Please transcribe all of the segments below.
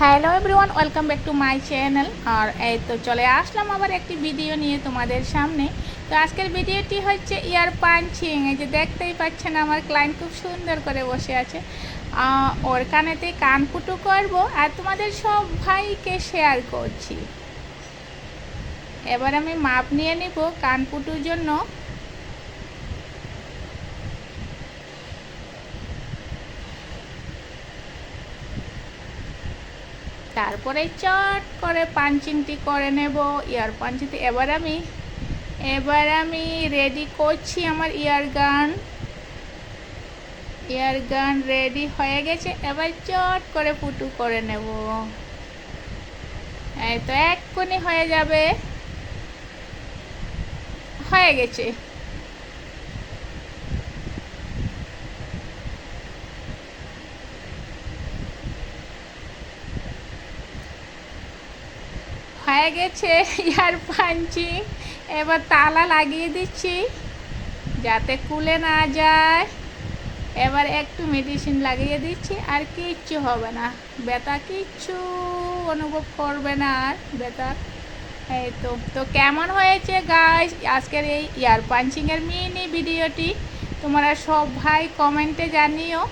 Hello everyone welcome back to my channel আর এই তো চলে আসলাম আবার একটি ভিডিও নিয়ে তোমাদের সামনে। তো আজকের ভিডিওটি হচ্ছে ইয়ার পাঞ্চিং এই যে দেখতেই পাচ্ছেন আমার ক্লায়েন্ট খুব সুন্দর করে বসে আছে। ওর কানেতে কান ফুটু করব আর তোমাদের সব ভাইকে শেয়ার করছি। এবার আমি মাপ নিয়ে নিব কান ফুটুর জন্য। তারপরে চট করে পাঞ্চিংটি করে নেব, ইয়ার পাঞ্চিংটি এবার আমি এবার আমি রেডি করছি আমার ইয়ার গান। ইয়ার গান রেডি হয়ে গেছে, এবার চট করে পুটু করে নেব। এই তো এক্ষুনি হয়ে যাবে। হয়ে গেছে। গেছে ইয়ার পাঞ্চিং। এবার তালা লাগিয়ে দিচ্ছি, যাতে কুলে না যায়। এবার একটু মেডিসিন লাগিয়ে দিচ্ছি, আর কিচ্ছু হবে না। ব্যথা কিচ্ছু অনুভব করবে না আর, ব্যথা। এই তো তো কেমন হয়েছে গাছ আজকের এই ইয়ার পাঞ্চিংয়ের মিনি ভিডিওটি তোমরা সব ভাই কমেন্টে জানিও।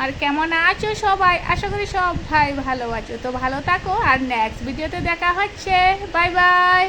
আর কেমন আছো সবাই? আশা করি সব ভাই ভালো আছো। তো ভালো থাকো, আর নেক্সট ভিডিওতে দেখা হচ্ছে। Bye bye